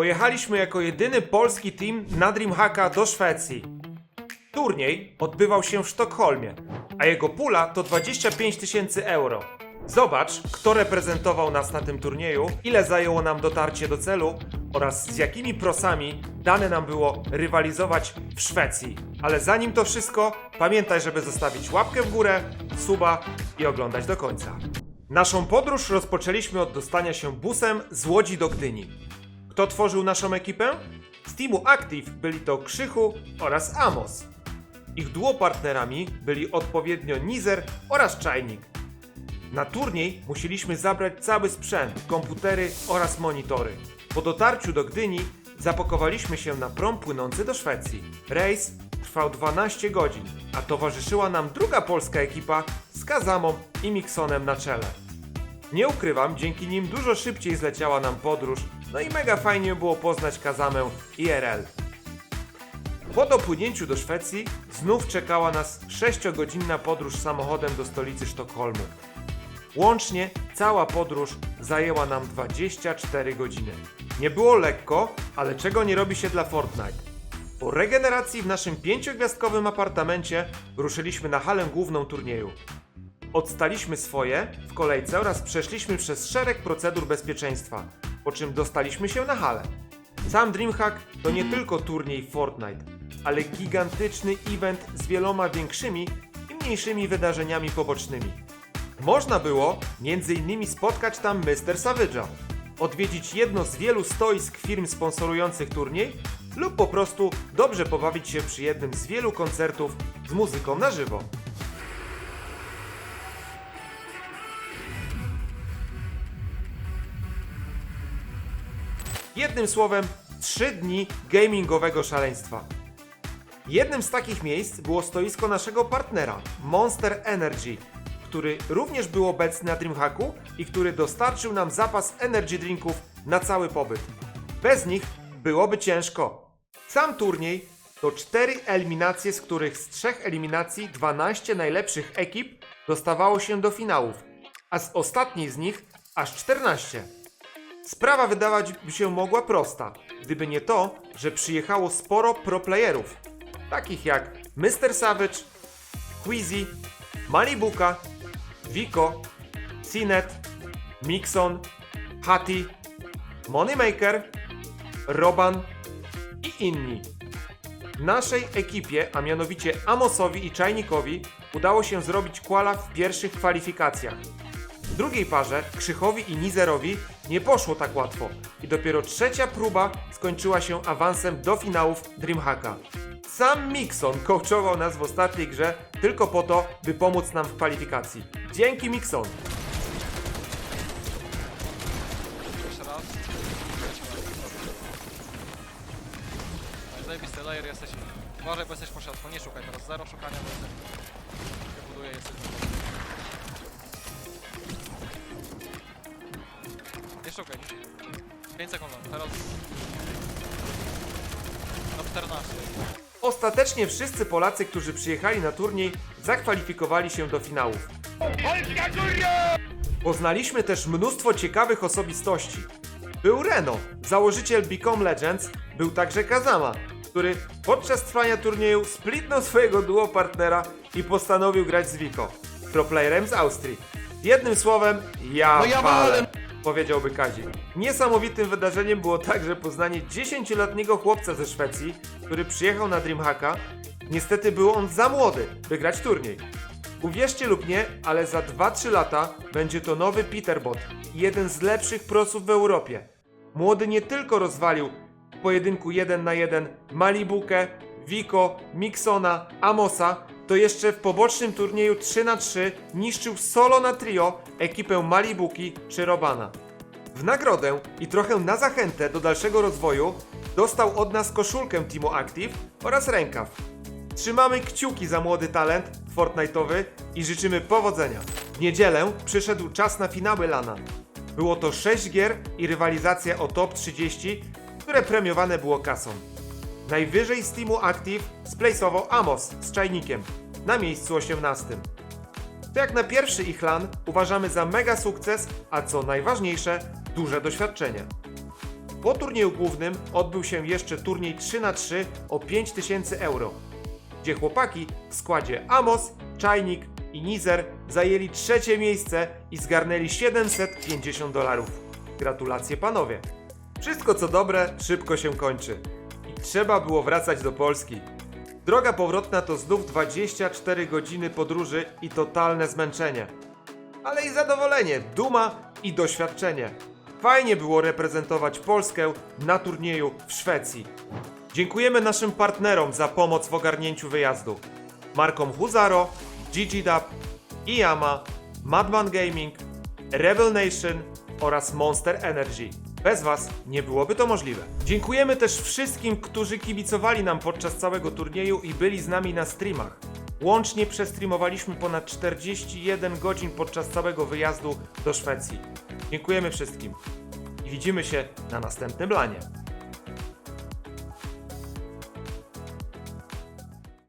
pojechaliśmy jako jedyny polski team na Dreamhacka do Szwecji. Turniej odbywał się w Sztokholmie, a jego pula to 25 tysięcy euro. Zobacz, kto reprezentował nas na tym turnieju, ile zajęło nam dotarcie do celu oraz z jakimi prosami dane nam było rywalizować w Szwecji. Ale zanim to wszystko, pamiętaj, żeby zostawić łapkę w górę, suba i oglądać do końca. Naszą podróż rozpoczęliśmy od dostania się busem z Łodzi do Gdyni. Kto tworzył naszą ekipę? Z teamu Active byli to Krzychu oraz Amos. Ich duopartnerami byli odpowiednio Nizer oraz Czajnik. Na turniej musieliśmy zabrać cały sprzęt, komputery oraz monitory. Po dotarciu do Gdyni zapakowaliśmy się na prom płynący do Szwecji. Rejs trwał 12 godzin, a towarzyszyła nam druga polska ekipa z Kazamą i Miksonem na czele. Nie ukrywam, dzięki nim dużo szybciej zleciała nam podróż, no i mega fajnie było poznać Kazamę IRL. Po dopłynięciu do Szwecji znów czekała nas 6-godzinna podróż samochodem do stolicy Sztokholmu. Łącznie cała podróż zajęła nam 24 godziny. Nie było lekko, ale czego nie robi się dla Fortnite. Po regeneracji w naszym pięciogwiazdkowym apartamencie ruszyliśmy na halę główną turnieju. Odstaliśmy swoje w kolejce oraz przeszliśmy przez szereg procedur bezpieczeństwa, po czym dostaliśmy się na halę. Sam Dreamhack to nie tylko turniej Fortnite, ale gigantyczny event z wieloma większymi i mniejszymi wydarzeniami pobocznymi. Można było m.in. spotkać tam Mr. Savage'a, odwiedzić jedno z wielu stoisk firm sponsorujących turniej lub po prostu dobrze pobawić się przy jednym z wielu koncertów z muzyką na żywo. Jednym słowem, 3 dni gamingowego szaleństwa. Jednym z takich miejsc było stoisko naszego partnera, Monster Energy, który również był obecny na Dreamhacku i który dostarczył nam zapas energy drinków na cały pobyt. Bez nich byłoby ciężko. Sam turniej to 4 eliminacje, z których z 3 eliminacji 12 najlepszych ekip dostawało się do finałów, a z ostatniej z nich aż 14. Sprawa wydawać by się mogła prosta, gdyby nie to, że przyjechało sporo proplayerów, takich jak Mr. Savage, Queasy, Malibuka, Vico, Cinet, Mixon, Hati, Moneymaker, Roban i inni. Naszej ekipie, a mianowicie Amosowi i Czajnikowi, udało się zrobić kwala w pierwszych kwalifikacjach. W drugiej parze, Krzychowi i Nizerowi, nie poszło tak łatwo i dopiero trzecia próba skończyła się awansem do finałów Dreamhacka. Sam Mixon coachował nas w ostatniej grze tylko po to, by pomóc nam w kwalifikacji. Dzięki Mixon! Jeszcze raz. Zajebisty layer jesteś. Uważaj, bo jesteś po środku. Nie szukaj teraz. Zero szukania, bo jesteś. Się buduje, jesteś. Nie szukaj. 5 sekund. Teraz. No 14. Ostatecznie wszyscy Polacy, którzy przyjechali na turniej, zakwalifikowali się do finałów. Poznaliśmy też mnóstwo ciekawych osobistości. Był Reno, założyciel Become Legends, był także Kazama, który podczas trwania turnieju splitnął swojego duo partnera i postanowił grać z Vico, proplayerem z Austrii. Jednym słowem, ja, No ja walę. Powiedziałby Kazik. Niesamowitym wydarzeniem było także poznanie 10-letniego chłopca ze Szwecji, który przyjechał na Dreamhacka. Niestety był on za młody, by grać turniej. Uwierzcie lub nie, ale za 2-3 lata będzie to nowy Peterbot, jeden z lepszych prosów w Europie. Młody nie tylko rozwalił w pojedynku 1 na 1 Malibukę, Vico, Mixona, Amosa, to jeszcze w pobocznym turnieju 3 na 3 niszczył solo na trio ekipę Malibuki czy Robana. W nagrodę i trochę na zachętę do dalszego rozwoju dostał od nas koszulkę Teamu Active oraz rękaw. Trzymamy kciuki za młody talent Fortnite'owy i życzymy powodzenia. W niedzielę przyszedł czas na finały Lana. Było to 6 gier i rywalizacja o top 30, które premiowane było kasą. Najwyżej z Teamu Active splejsował Amos z czajnikiem na miejscu 18. To jak na pierwszy ich LAN uważamy za mega sukces, a co najważniejsze, duże doświadczenie. Po turnieju głównym odbył się jeszcze turniej 3 na 3 o 5000 euro, gdzie chłopaki w składzie Amos, Czajnik i Nizer zajęli trzecie miejsce i zgarnęli 750 dolarów. Gratulacje panowie! Wszystko co dobre szybko się kończy trzeba było wracać do Polski. Droga powrotna to znów 24 godziny podróży i totalne zmęczenie. Ale i zadowolenie, duma i doświadczenie. Fajnie było reprezentować Polskę na turnieju w Szwecji. Dziękujemy naszym partnerom za pomoc w ogarnięciu wyjazdu. Markom Huzaro, GGDub, Iyama, Madman Gaming, Rebel Nation oraz Monster Energy. Bez Was nie byłoby to możliwe. Dziękujemy też wszystkim, którzy kibicowali nam podczas całego turnieju i byli z nami na streamach. Łącznie przestreamowaliśmy ponad 41 godzin podczas całego wyjazdu do Szwecji. Dziękujemy wszystkim i widzimy się na następnym lanie.